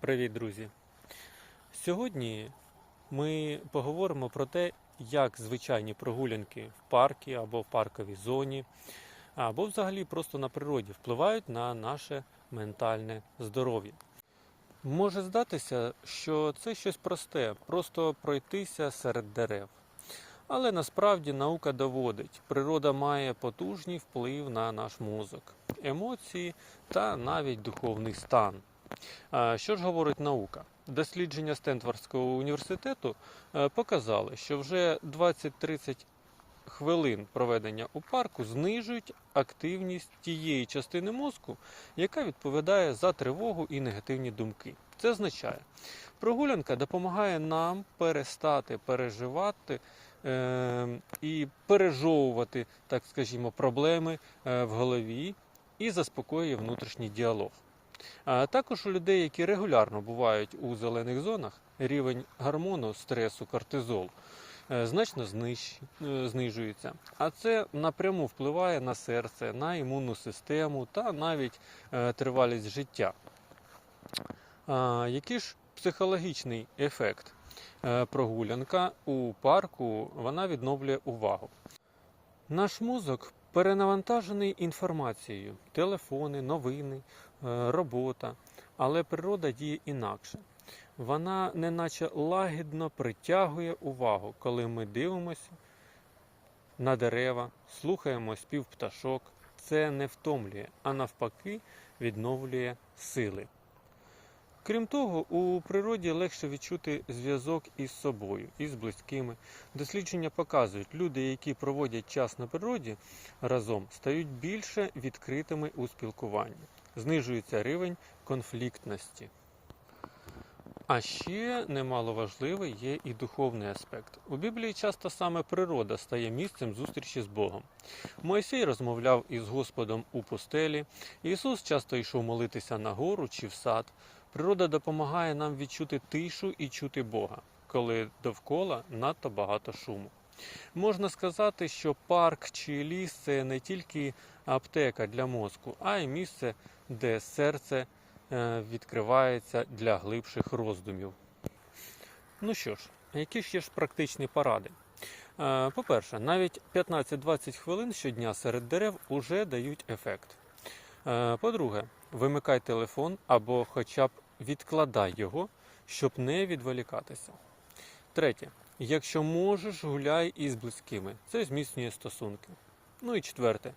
Привіт, друзі! Сьогодні ми поговоримо про те, як звичайні прогулянки в паркі або в парковій зоні, або взагалі просто на природі впливають на наше ментальне здоров'я. Може здатися, що це щось просте, просто пройтися серед дерев. Але насправді наука доводить, природа має потужний вплив на наш мозок, емоції та навіть духовний стан. Що ж говорить наука? Дослідження Стенфордського університету е, показали, що вже 20-30 хвилин проведення у парку знижують активність тієї частини мозку, яка відповідає за тривогу і негативні думки. Це означає, прогулянка допомагає нам перестати переживати е, і пережовувати, так скажімо, проблеми е, в голові і заспокоює внутрішній діалог. Також у людей, які регулярно бувають у зелених зонах, рівень гормону стресу кортизол е, значно е, знижується. А це напряму впливає на серце, на імунну систему та навіть е, тривалість життя. Який ж психологічний ефект? Прогулянка у парку вона відновлює увагу. Наш мозок перенавантажений інформацією: телефони, новини, е, робота. Але природа діє інакше. Вона неначе лагідно притягує увагу, коли ми дивимося на дерева, слухаємо спів пташок. Це не втомлює, а навпаки відновлює сили. Крім того, у природі легше відчути зв'язок із собою, із близькими. Дослідження показують, люди, які проводять час на природі разом, стають більше відкритими у спілкуванні, знижується рівень конфліктності. А ще немало важливий є і духовний аспект. У Біблії часто саме природа стає місцем зустрічі з Богом. Мойсей розмовляв із Господом у пустелі, Ісус часто йшов молитися на гору чи в сад. Природа допомагає нам відчути тишу і чути Бога, коли довкола надто багато шуму. Можна сказати, що парк чи ліс це не тільки аптека для мозку, а й місце, де серце е, відкривається для глибших роздумів. Ну що ж, які ж ж практичні поради? Е, По-перше, навіть 15-20 хвилин щодня серед дерев уже дають ефект. Е, По-друге, вимикай телефон або хоча б відкладай його, щоб не відволікатися. Третє. Якщо можеш, гуляй із близькими. Це зміцнює стосунки. Ну і четверте.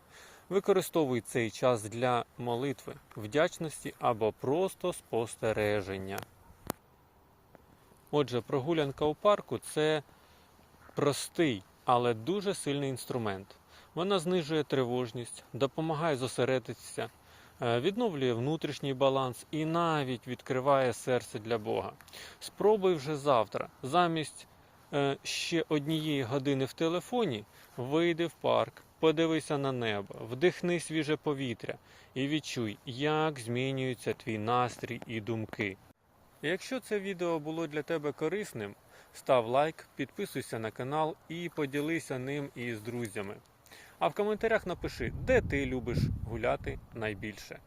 Використовуй цей час для молитви, вдячності або просто спостереження. Отже, прогулянка у парку це простий, але дуже сильний інструмент. Вона знижує тривожність, допомагає зосередитися, відновлює внутрішній баланс і навіть відкриває серце для Бога. Спробуй вже завтра, замість е, ще однієї години в телефоні, вийди в парк, подивися на небо, вдихни свіже повітря і відчуй, як змінюється твій настрій і думки. Якщо це відео було для тебе корисним, став лайк, підписуйся на канал і поділися ним із друзями. А в коментарях напиши, де ти любиш гуляти найбільше.